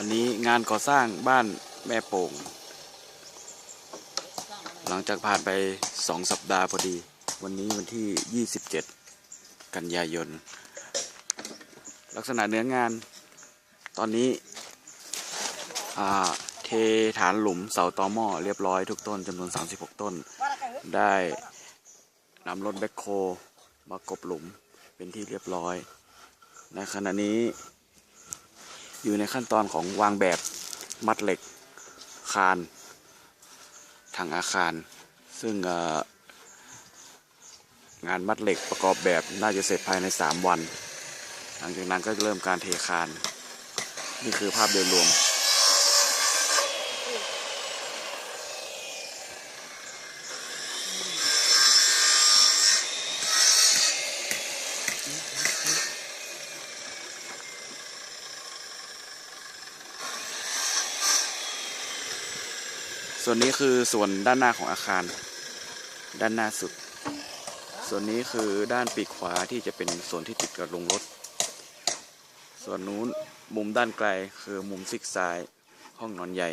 วันนี้งานก่อสร้างบ้านแม่โป่ง หลังจากผ่านไปสองสัปดาห์พอดี วันนี้วันที่ 27 กันยายน ลักษณะเนื้องานตอนนี้เทฐานหลุมเสาตอหม้อเรียบร้อยทุกต้นจำนวน 36 ต้น ได้นำรถแบ็คโคมากบหลุมเป็นที่เรียบร้อย ในขณะนี้ อยู่ในขั้นตอนของวางแบบมัดเหล็กคานทางอาคาร ซึ่งงานมัดเหล็กประกอบแบบน่าจะเสร็จภายใน 3 วัน หลังจากนั้นก็เริ่มการเทคาน นี่คือภาพโดยรวม ส่วนนี้คือส่วนด้านหน้าของอาคาร ด้านหน้าสุด ส่วนนี้คือด้านปีกขวาที่จะเป็นส่วนที่ติดกับลงรถ ส่วนนู้นมุมด้านไกลคือมุมซิกซ้าย ห้องนอนใหญ่